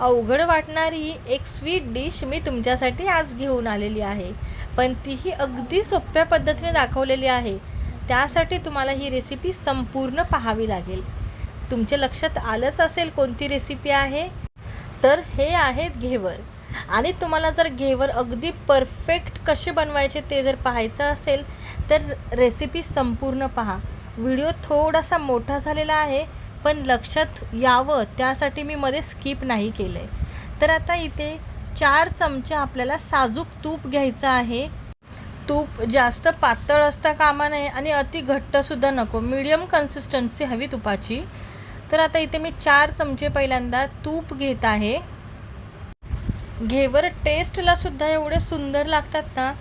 अवघड वाटणारी एक स्वीट डिश मी तुमच्यासाठी आज घेऊन आलेली आहे. पण तीही अगदी सोप्या पद्धतीने दाखवलेली आहे. त्यासाठी तुम्हाला ही रेसिपी संपूर्ण पाहावी लागेल. तुमच्या लक्षात आलंच असेल कोणती रेसिपी आहे? तर हे आहेत घेवर. आणि तुम्हाला जर घेवर अगदी परफेक्ट कसे बनवायचे ते जर पाहायचं असेल तर रेसिपी संपूर्ण पहा. व्हिडिओ थोडासा मोठा झालेला आहे पण लक्षात यावं त्यासाठी मी मध्ये स्किप नाही केलं आहे तर आता इथे चार चमचे आपल्याला साजूक तूप घ्यायचं आहे. तूप जास्त पातळ असता कामा नये आणि अति घट्टसुद्धा नको. मीडियम कन्सिस्टन्सी हवी तुपाची. तर आता इथे मी चार चमचे पहिल्यांदा तूप घेत आहे. घेवर टेस्टला सुद्धा एवढे सुंदर लागतात ना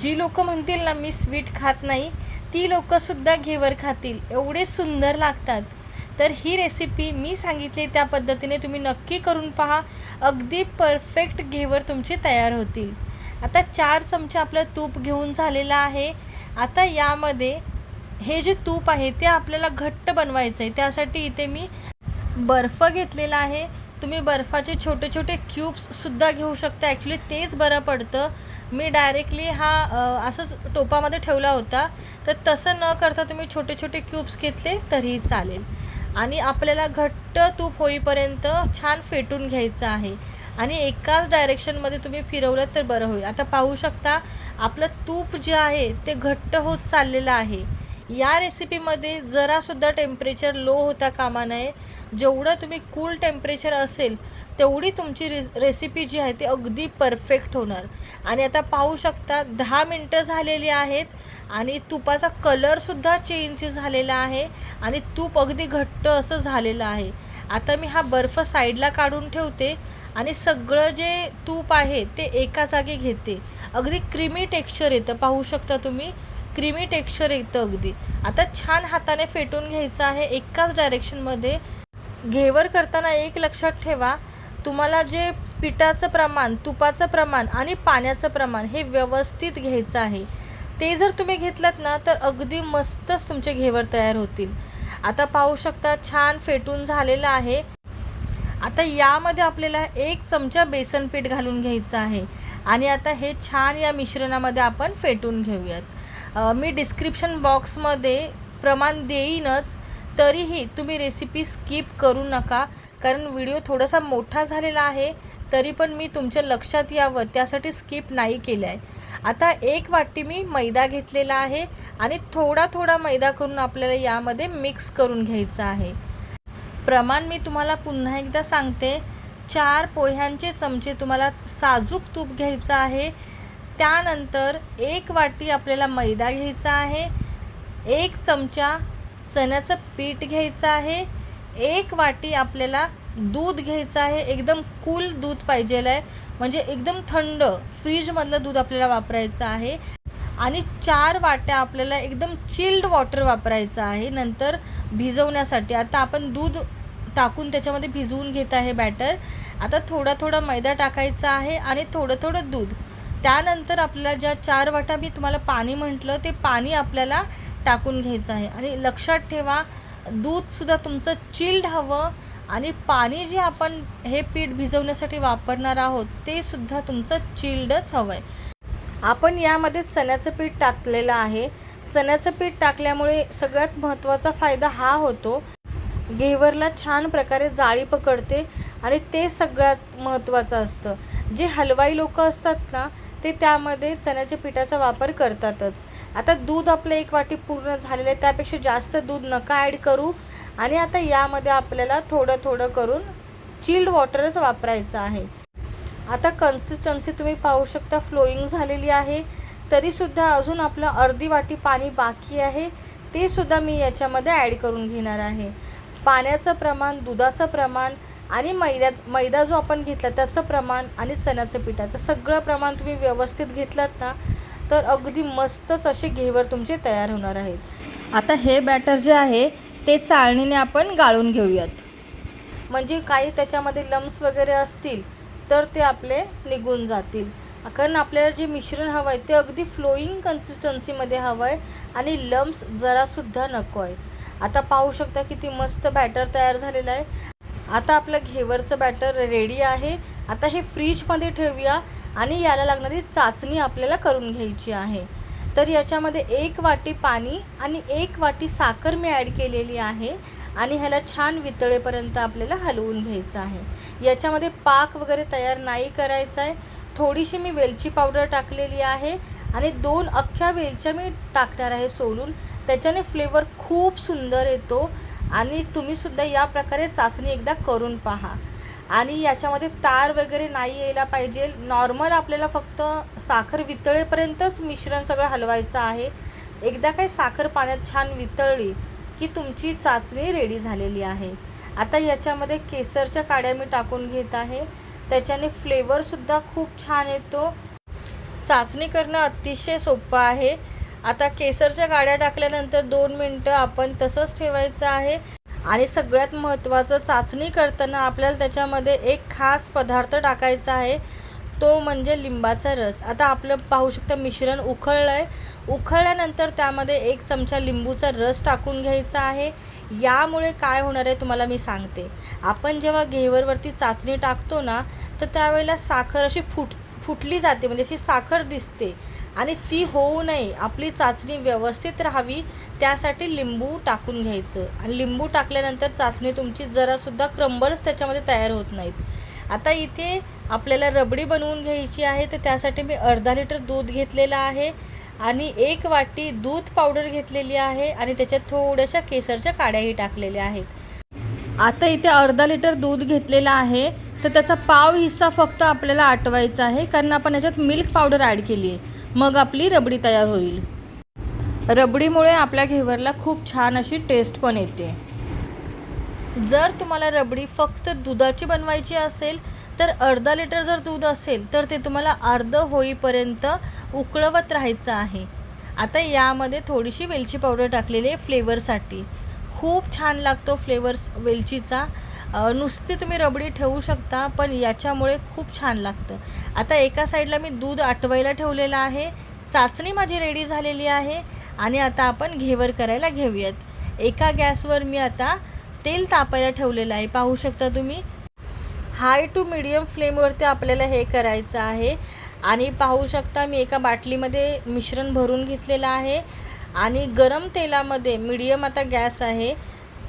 जी लोक म्हणतील ना मी स्वीट खात नाही ती लोकंसुद्धा घेवर खातील. एवढे सुंदर लागतात. तर ही रेसिपी मी सांगितली त्या पद्धतीने तुम्ही नक्की करून पहा. अगदी परफेक्ट घेवर तुमचे तयार होतील. आता चार चमचे आपलं तूप घेऊन झालेलं आहे. आता यामध्ये हे जे तूप आहे ते आपल्याला घट्ट बनवायचं आहे त्यासाठी इथे मी बर्फ घेतलेला आहे. तुम्ही बर्फाचे छोटे छोटे क्यूब्ससुद्धा घेऊ शकता. ॲक्च्युली तेच बरं पडतं. मी डायरेक्टली हा असंच टोपामध्ये ठेवला होता. तर तसं न करता तुम्ही छोटे छोटे क्यूब्स घेतले तरीही चालेल. आणि आपल्याला घट्ट तूप होईपर्यंत छान फेटून घ्यायचं आहे. आणि एकाच डायरेक्शनमध्ये तुम्ही फिरवलं तर बरं होईल. आता पाहू शकता आपलं तूप जे आहे ते घट्ट होत चाललेलं आहे. या रेसिपीमध्ये जरासुद्धा टेम्परेचर लो होता कामा नये. जेवढं तुम्ही कूल टेम्परेचर असेल तेवढी तुमची रे रेसिपी जी आहे ती अगदी परफेक्ट होणार. आणि आता पाहू शकता दहा मिनटं झालेली आहेत. आणि तुपाचा कलरसुद्धा चेंज झालेला आहे आणि तूप अगदी घट्ट असं झालेलं आहे. आता मी हा बर्फ साईडला काढून ठेवते आणि सगळं जे तूप आहे ते एका जागी घेते. अगदी क्रीमी टेक्स्चर येतं. पाहू शकता तुम्ही? क्रीमी टेक्स्चर येतं अगदी. आता छान हाताने फेटून घ्यायचं आहे. एकाच डायरेक्शनमध्ये घेवर करताना एक लक्षात ठेवा. तुम्हाला जे पिठाचं प्रमाण तुपाचं प्रमाण आणि पाण्याचं प्रमाण हे व्यवस्थित घ्यायचं आहे. ते जर तुम्ही घेतलात ना तर अगदी मस्तच तुमचे घेवर तयार होतील. आता पाहू शकता छान फेटून झालेलं आहे. आता यामध्ये आपल्याला एक चमचा बेसन पीठ घालून घ्यायचं आहे. आणि आता हे छान या मिश्रणामध्ये आपण फेटून घेऊयात. मी डिस्क्रिप्शन बॉक्समध्ये प्रमाण देईनच तरीही तुम्ही रेसिपी स्किप करू नका. कारण व्हिडिओ थोडासा मोठा झालेला आहे तरी पण मी तुमच्या लक्षात यावं त्यासाठी स्किप नाही केलं आहे आता एक वाटी मी मैदा घेतलेला आहे आणि थोडा थोडा मैदा करून आपल्याला यामध्ये मिक्स करून घ्यायचं आहे. प्रमाण मी तुम्हाला पुन्हा एकदा सांगते. चार पोह्यांचे चमचे तुम्हाला साजूक तूप घ्यायचं आहे. त्यानंतर एक वाटी आपल्याला मैदा घ्यायचा आहे. एक चमचा चण्याचं पीठ घ्यायचं आहे. एक वाटी आपल्याला दूध घ्यायचं आहे. एकदम कूल दूध पाहिजेलं आहे. म्हणजे एकदम थंड फ्रीजमधलं दूध आपल्याला वापरायचं आहे. आणि चार वाट्या आपल्याला एकदम चिल्ड वॉटर वापरायचं आहे नंतर भिजवण्यासाठी. आता आपण दूध टाकून त्याच्यामध्ये भिजवून घेत आहे बॅटर आता थोडा थोडा मैदा टाकायचा आहे आणि थोडं थोडं दूध. त्यानंतर आपल्याला ज्या चार वाटा मी तुम्हाला पाणी म्हटलं ते पाणी आपल्याला टाकून घ्यायचं आहे. आणि लक्षात ठेवा दूधसुद्धा तुमचं चिल्ड हवं. आणि पाणी जे आपण हे पीठ भिजवण्यासाठी वापरणार आहोत ते सुद्धा तुमचं चिल्डच हवं आहे आपण यामध्ये चण्याचं पीठ टाकलेलं आहे. चण्याचं पीठ टाकल्यामुळे सगळ्यात महत्त्वाचा फायदा हा होतो. घेवरला छान प्रकारे जाळी पकडते आणि ते सगळ्यात महत्त्वाचं असतं. जे हलवाई लोक असतात ना ते त्यामध्ये चण्याच्या पिठाचा वापर करतातच. आता दूध आपलं एक वाटी पूर्ण झालेलं आहे त्यापेक्षा जास्त दूध नका ॲड करू. आणि आता यामध्ये आपल्याला थोडं थोडं करून चिल्ड वॉटरच वापरायचं आहे. आता कन्सिस्टन्सी तुम्ही पाहू शकता फ्लोईंग झालेली आहे. तरीसुद्धा अजून आपलं अर्धी वाटी पाणी बाकी आहे. ते सुद्धा मी याच्यामध्ये ॲड करून घेणार आहे. पाण्याचं प्रमाण दुधाचं प्रमाण आणि मैद्या मैदा जो आपण घेतला त्याचं प्रमाण आणि चण्याचं पिठाचं सगळं प्रमाण तुम्ही व्यवस्थित घेतलात ना तर अगदी मस्तच असे घेवर तुमचे तयार होणार आहेत. आता हे बॅटर जे आहे ते चाळणीने आपण गाळून घेऊयात. म्हणजे काही त्याच्यामध्ये लम्स वगैरे असतील तर ते आपले निघून जातील. कारण आपल्याला जे मिश्रण हवं आहे ते अगदी फ्लोईंग कन्सिस्टन्सीमध्ये हवं आहे आणि लम्स जरासुद्धा नको आहे आता पाहू शकता किती मस्त बॅटर तयार झालेलं आहे. आता आपलं घेवरचं बॅटर रेडी आहे. आता हे फ्रीजमध्ये ठेवूया आणि याला लागणारी चाचणी आपल्याला करून घ्यायची आहे. तर याच्यामध्ये एक वाटी पाणी आणि एक वाटी साखर मी ॲड केलेली आहे आणि ह्याला छान वितळेपर्यंत आपल्याला हलवून घ्यायचं आहे. याच्यामध्ये पाक वगैरे तयार नाही करायचा आहे. थोडीशी मी वेलची पावडर टाकलेली आहे आणि दोन अख्ख्या वेलच्या मी टाकणार आहे सोलून. त्याच्याने फ्लेवर खूप सुंदर येतो आणि तुम्हीसुद्धा या प्रकारे चाचणी एकदा करून पहा. आणि याच्यामध्ये तार वगैरे नाही यायला पाहिजे. नॉर्मल आपल्याला फक्त साखर वितळेपर्यंतच मिश्रण सगळं हलवायचं आहे. एकदा काही साखर पाण्यात छान वितळली की तुमची चाचणी रेडी झालेली आहे. आता याच्यामध्ये केसरच्या काड्या मी टाकून घेत आहे. त्याच्याने फ्लेवरसुद्धा खूप छान येतो. चाचणी करणं अतिशय सोपं आहे. आता केसरच्या गाड्या टाकल्यानंतर दोन मिनटं आपण तसंच ठेवायचं आहे. आणि सगळ्यात महत्त्वाचं चाचणी करताना आपल्याला त्याच्यामध्ये एक खास पदार्थ टाकायचा आहे तो म्हणजे लिंबाचा रस. आता आपलं पाहू शकता मिश्रण उकळलं आहे उकळल्यानंतर त्यामध्ये एक चमचा लिंबूचा रस टाकून घ्यायचा आहे. यामुळे काय होणार आहे तुम्हाला मी सांगते. आपण जेव्हा घेवरवरती चाचणी टाकतो ना तर त्यावेळेला साखर अशी फुट फुटली जाते. म्हणजे अशी साखर दिसते. आणि ती होऊ नये. आपली चाचणी व्यवस्थित राहावी त्यासाठी लिंबू टाकून घ्यायचं. आणि लिंबू टाकल्यानंतर चाचणी तुमची जरासुद्धा क्रंबल्स त्याच्यामध्ये तयार होत नाहीत. आता इथे आपल्याला रबडी बनवून घ्यायची आहे तर त्यासाठी मी अर्धा लिटर दूध घेतलेलं आहे आणि एक वाटी दूध पावडर घेतलेली आहे आणि त्याच्यात थोड्याशा केसरच्या काड्याही टाकलेल्या आहेत. आता इथे अर्धा लिटर दूध घेतलेलं आहे तर त्याचा पाव हिस्सा फक्त आपल्याला आटवायचा आहे कारण आपण याच्यात मिल्क पावडर ॲड केली आहे. मग आपली रबडी तयार होईल. रबडीमुळे आपल्या घेवरला खूप छान अशी टेस्ट पण येते. जर तुम्हाला रबडी फक्त दुधाची बनवायची असेल तर अर्धा लिटर जर दूध असेल तर ते तुम्हाला अर्ध होईपर्यंत उकळवत राहायचं आहे. आता यामध्ये थोडीशी वेलची पावडर टाकलेली आहे फ्लेवरसाठी खूप छान लागतो फ्लेवर्स वेलचीचा. नुसती तुम्ही रबडी ठेवू शकता पण याच्यामुळे खूप छान लागतं. आता एका साईडला मी दूध आटवायला ठेवलेलं आहे चाचणी माझी रेडी झालेली आहे आणि आता आपण घेवर करायला घेऊयात. एका गॅसवर मी आता तेल तापायला ठेवलेलं आहे पाहू शकता तुम्ही. हाय टू मिडियम फ्लेमवरती आपल्याला हे करायचं आहे आणि पाहू शकता मी एका बाटलीमध्ये मिश्रण भरून घेतलेलं आहे आणि गरम तेलामध्ये मिडियम आता गॅस आहे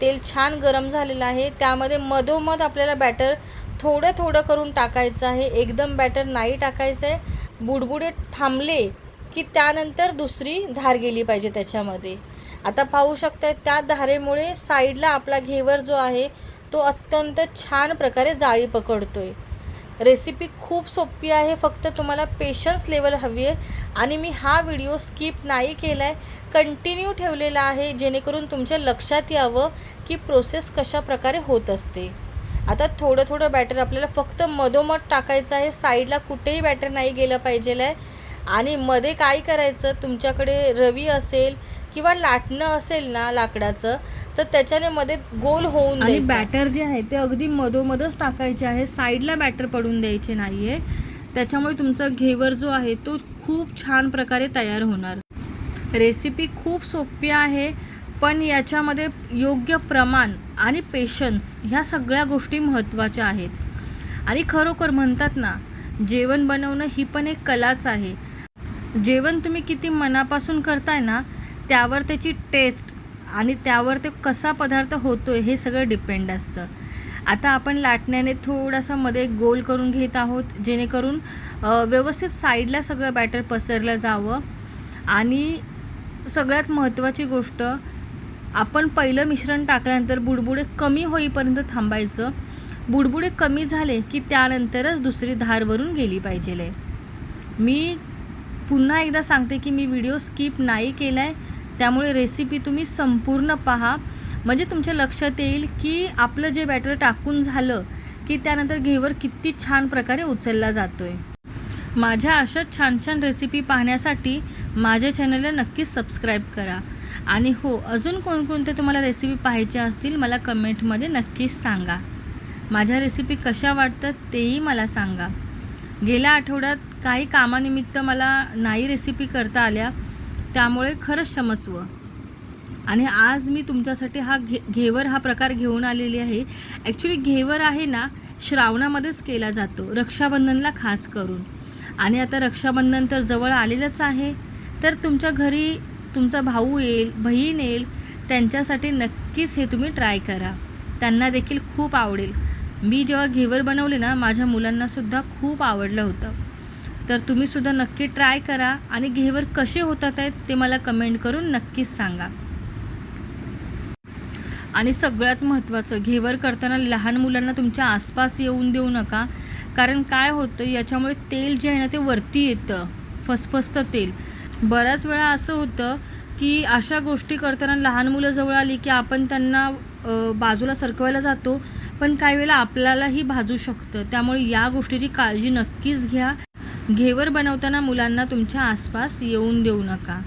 तेल छान गरम झालेलं आहे. त्यामध्ये मधोमध आपल्याला बॅटर थोडं थोडं करून टाकायचं आहे. एकदम बॅटर नाही टाकायचं आहे. बुडबुडे थांबले की त्यानंतर दुसरी धार गेली पाहिजे त्याच्यामध्ये. आता पाहू शकता त्या धारेमुळे साईडला आपला घेवर जो आहे तो अत्यंत छान प्रकारे जाळी पकडतोय. रेसिपी खूप सोपी आहे. फक्त तुम्हाला पेशन्स लेवल हवी आहे. आणि मी हा व्हिडिओ स्किप नाही केला आहे कंटिन्यू ठेवलेला आहे. जेणेकरून तुमच्या लक्षात यावं की प्रोसेस कशा प्रकारे होत असते. आता थोडं थोडं बॅटर आपल्याला फक्त मधोमध टाकायचं आहे साईडला कुठेही बॅटर नाही गेलं पाहिजे आहे आणि मध्ये काय करायचं तुमच्याकडे रवी असेल किंवा लाटणं असेल ना लाकडाचं तर त्याच्याने मध्ये गोल होऊन आणि. बॅटर जे आहे ते अगदी मधोमधच टाकायचे आहे साईडला बॅटर पडून द्यायचे नाही आहे त्याच्यामुळे तुमचा घेवर जो आहे तो खूप छान प्रकारे तयार होणार. रेसिपी खूप सोपी आहे. पण याच्यामध्ये योग्य प्रमाण आणि पेशन्स ह्या सगळ्या गोष्टी महत्त्वाच्या आहेत. आणि खरोखर म्हणतात ना जेवण बनवणं ही पण एक कलाच आहे. जेवण तुम्ही किती मनापासून करताय ना त्यावर त्याची टेस्ट आणि त्यावर ते कसा पदार्थ होतोय हे सगळं डिपेंड असतं. आता आपण लाटण्याने थोडासा मध्ये गोल करून घेत आहोत जेणेकरून व्यवस्थित साईडला सगळं बॅटर पसरलं जावं. आणि सगळ्यात महत्त्वाची गोष्ट आपण पहिलं मिश्रण टाकल्यानंतर बुडबुडे कमी होईपर्यंत थांबायचं. बुडबुडे कमी झाले की त्यानंतरच दुसरी धारवरून गेली पाहिजे मी पुन्हा एकदा सांगते की मी व्हिडिओ स्किप नाही केला आहे त्यामुळे रेसिपी तुम्ही संपूर्ण पहा. म्हणजे तुमच्या लक्षात येईल की आपलं जे बॅटर टाकून झालं की त्यानंतर घेवर किती छान प्रकारे उचलला जातो आहे माझ्या अशा छान छान रेसिपी पाहण्यासाठी माझ्या चॅनलला नक्कीच सबस्क्राईब करा. आणि हो अजून कोणकोणते तुम्हाला रेसिपी पाहायच्या असतील मला कमेंटमध्ये नक्कीच सांगा. माझ्या रेसिपी कशा वाटतात तेही मला सांगा. गेल्या आठवड्यात काही कामानिमित्त मला नाही रेसिपी करता आल्या त्यामुळे खरंच क्षमस्व. आणि आज मी तुमच्यासाठी हा घे घेवर हा प्रकार घेऊन आलेली आहे. ॲक्च्युली घेवर आहे ना श्रावणामध्येच केला जातो रक्षाबंधनला खास करून. आणि आता रक्षाबंधन तर जवळ आलेलंच आहे तर तुमच्या घरी तुमचा भाऊ येईल बहीण येईल त्यांच्यासाठी नक्कीच हे तुम्ही ट्राय करा. त्यांना देखील खूप आवडेल. मी जेव्हा घेवर बनवले ना माझ्या मुलांनासुद्धा खूप आवडलं होतं. तर तुम्हीसुद्धा नक्की ट्राय करा आणि घेवर कसे होतात आहेत ते मला कमेंट करून नक्कीच सांगा. आणि सगळ्यात महत्त्वाचं घेवर करताना लहान मुलांना तुमच्या आसपास येऊन देऊ नका. कारण काय होतं याच्यामुळे तेल जे आहे ना ते वरती येतं. फसफसतं तेल. बऱ्याच वेळा असं होतं की अशा गोष्टी करताना लहान मुलं जवळ आली की आपण त्यांना बाजूला सरकवायला जातो पण काही वेळेला आपल्यालाही भाजू शकतं. त्यामुळे या गोष्टीची काळजी नक्कीच घ्या. घेवर बनवताना मुलांना तुमच्या आसपास येऊन देऊ नका.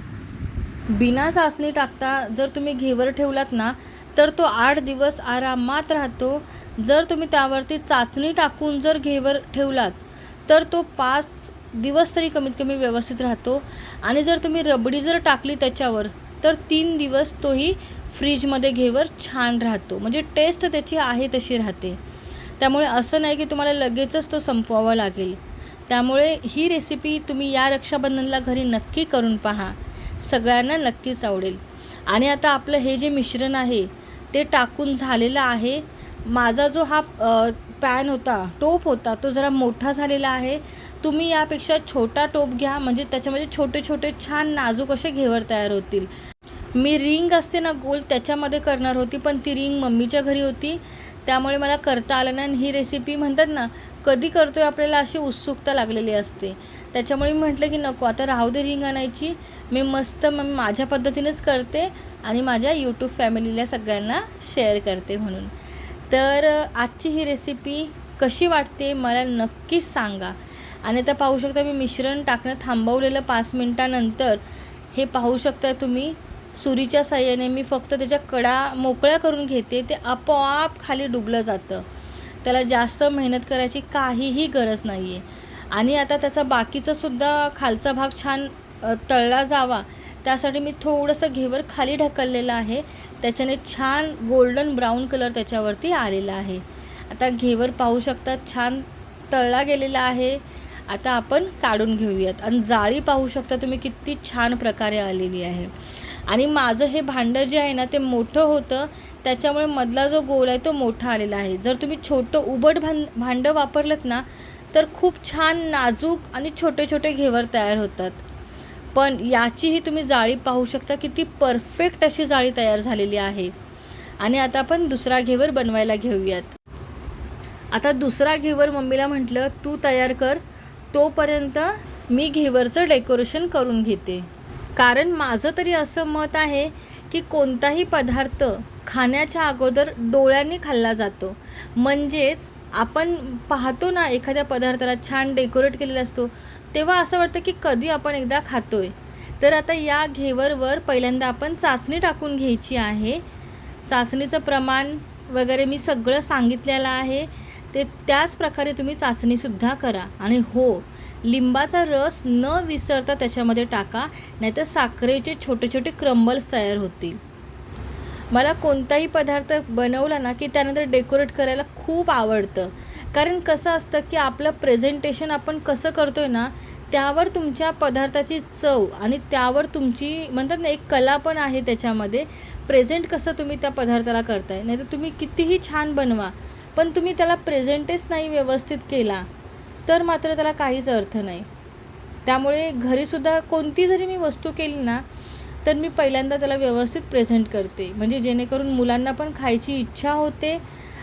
बिना चाचणी टाकता जर तुम्ही घेवर ठेवलात ना तर तो आठ दिवस आरामात राहतो. जर तुम्ही त्यावरती चाचणी टाकून जर घेवर ठेवलात तर तो पाच दिवस तरी कमीत कमी व्यवस्थित राहतो. आणि जर तुम्ही रबडी जर टाकली त्याच्यावर तर तीन दिवस तोही फ्रीजमध्ये घेवर छान राहतो. म्हणजे टेस्ट त्याची आहे तशी राहते. त्यामुळे असं नाही की तुम्हाला लगेचच तो संपवावा लागेल. त्यामुळे ही रेसिपी तुम्ही या रक्षाबंधनला घरी नक्की करून पहा. सगळ्यांना नक्कीच आवडेल. आणि आता आपलं हे जे मिश्रण आहे ते टाकून झालेलं आहे. माझा जो हा पॅन होता टोप होता तो जरा मोठा झालेला आहे. तुम्ही यापेक्षा छोटा टोप घ्या म्हणजे त्याच्यामध्ये छोटे छोटे छान नाजूक असे घेवर तयार होतील. मी रिंग असते ना गोल त्याच्यामध्ये करणार होती पण ती रिंग मम्मीच्या घरी होती. त्यामुळे मला करता आलं नाही आणि ही रेसिपी म्हणतात ना कधी करतोय आपल्याला अशी उत्सुकता लागलेली असते. त्याच्यामुळे मी म्हटलं की नको आता राहू दे रिंग आणायची. मी मस्त मग माझ्या पद्धतीनेच करते आणि माझ्या यूट्यूब फॅमिलीला सगळ्यांना शेअर करते म्हणून. तर आजची ही रेसिपी कशी वाटते मला नक्कीच सांगा. आणि आता पाहू शकता मी मिश्रण टाकणं थांबवलेलं पाच मिनटानंतर. हे पाहू शकता तुम्ही सुरीच्या साह्याने मी फक्त त्याच्या कडा मोकळ्या करून घेते ते आपोआप खाली डुबलं जातं. त्याला जास्त मेहनत करायची काहीही गरज नाही आहे आणि आता त्याचा बाकीचा सुद्धा खालचा भाग छान तळला जावा. त्यासाठी मी थोडंसं घेवर खाली ढकललेलं आहे. त्याच्याने छान गोल्डन ब्राऊन कलर त्याच्यावरती आलेला आहे. आता घेवर पाहू शकता छान तळला गेलेला आहे. आता आपण काढून घेऊयात. आणि जाळी पाहू शकता तुम्ही किती छान प्रकारे आलेली आहे. आणि माझं हे भांडं जे आहे ना ते मोठं होतं. त्याच्यामुळे मधला जो गोल आहे तो मोठा आलेला आहे. जर तुम्ही छोटं उबड भां भांडं वापरलं ना तर खूप छान नाजूक आणि छोटे छोटे घेवर तयार होतात. पण याचीही तुम्ही जाळी पाहू शकता किती परफेक्ट अशी जाळी तयार झालेली आहे. आणि आता आपण दुसरा घेवर बनवायला घेऊयात. आता दुसरा घेवर मम्मीला म्हटलं तू तयार कर तोपर्यंत मी घेवरचं डेकोरेशन करून घेते. कारण माझं तरी असं मत आहे की कोणताही पदार्थ खाण्याच्या अगोदर डोळ्यांनी खाल्ला जातो. म्हणजेच आपण पाहतो ना एखाद्या पदार्थाला छान डेकोरेट केलेला असतो तेव्हा असं वाटतं की कधी आपण एकदा खातोय. तर आता या घेवरवर पहिल्यांदा आपण चाचणी टाकून घ्यायची आहे. चाचणीचं प्रमाण वगैरे मी सगळं सांगितलेलं आहे. ते त्याच प्रकारे तुम्ही चाचणीसुद्धा करा. आणि हो लिंबाचा रस न विसरता त्याच्यामध्ये टाका नाहीतर साखरेचे छोटे छोटे क्रंबल्स तयार होतील. मला कोणताही पदार्थ बनवला ना की त्यानंतर डेकोरेट करायला खूप आवडतं. कारण कसं असतं की आपलं प्रेझेंटेशन आपण कसं करतो आहे ना त्यावर तुमच्या पदार्थाची चव आणि त्यावर तुमची म्हणतात ना एक कला पण आहे त्याच्यामध्ये. प्रेझेंट कसं तुम्ही त्या पदार्थाला करताय? नाहीतर तुम्ही कितीही छान बनवा पण तुम्ही त्याला प्रेझेंटेच नाही व्यवस्थित केला तर मात्र त्याला काहीच अर्थ नाही. त्यामुळे घरीसुद्धा कोणती जरी मी वस्तू केली ना तर मी पहिल्यांदा त्याला व्यवस्थित प्रेझेंट करते. म्हणजे जेणेकरून मुलांना पण खायची इच्छा होते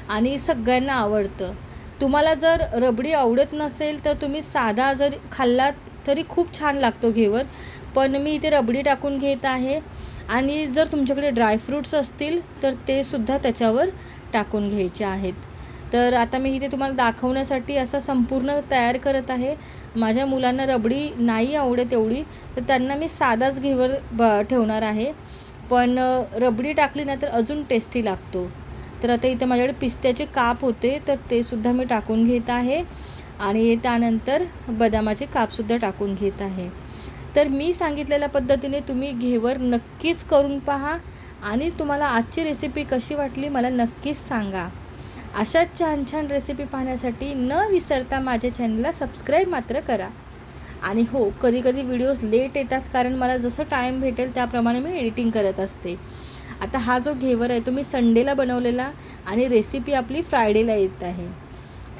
आणि सगळ्यांना आवडतं. तुम्हाला जर रबडी आवडत नसेल तर तुम्ही साधा जर खाल्लात तरी खूप छान लागतो घेवर. पण मी इथे रबडी टाकून घेत आहे आणि जर तुमच्याकडे ड्रायफ्रूट्स असतील तर ते सुद्धा त्याच्यावर टाकून घ्यायचे आहेत. तर आता मी इथे तुम्हाला दाखवण्यासाठी असं संपूर्ण तयार करत आहे. माझ्या मुलांना रबडी नाही आवडत एवढी तर त्यांना मी साधाच घेवर ब ठेवणार आहे. पण रबडी टाकली ना तर अजून टेस्टी लागतो. तर आता इथे माझ्याकडे पिस्त्याचे काप होते तर ते सुद्धा मी टाकून घेत आहे. आणि त्यानंतर बदामाचे कापसुद्धा टाकून घेत आहे. तर मी सांगितलेल्या पद्धतीने तुम्ही घेवर नक्कीच करून पहा. आणि तुम्हाला आजची रेसिपी कशी वाटली मला नक्कीच सांगा. अशाच छान छान रेसिपी पाहण्यासाठी न विसरता माझ्या चॅनलला सबस्क्राईब मात्र करा. आणि हो कधी कधी व्हिडिओज लेट येतात कारण मला जसं टाईम भेटेल त्याप्रमाणे मी एडिटिंग करत असते. आता हा जो घेवर आहे तो मी संडेला बनवलेला आणि रेसिपी आपली फ्रायडेला येत आहे.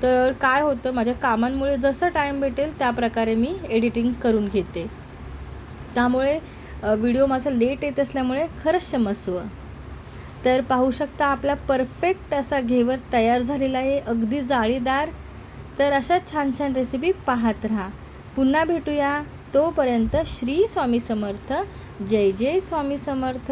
तर काय होतं माझ्या कामांमुळे जसं टाईम भेटेल त्या प्रकारे मी एडिटिंग करून घेते. त्यामुळे व्हिडिओ माझा लेट येत असल्यामुळे खरंच क्षमस्व. तर पाहू शकता आपला परफेक्ट असा घेवर तयार झालेला आहे. अगदी जाळीदार. तर अशा छान छान रेसिपी पाहत राहा. पुन्हा भेटूया. तोपर्यंत श्री स्वामी समर्थ. जय जय स्वामी समर्थ.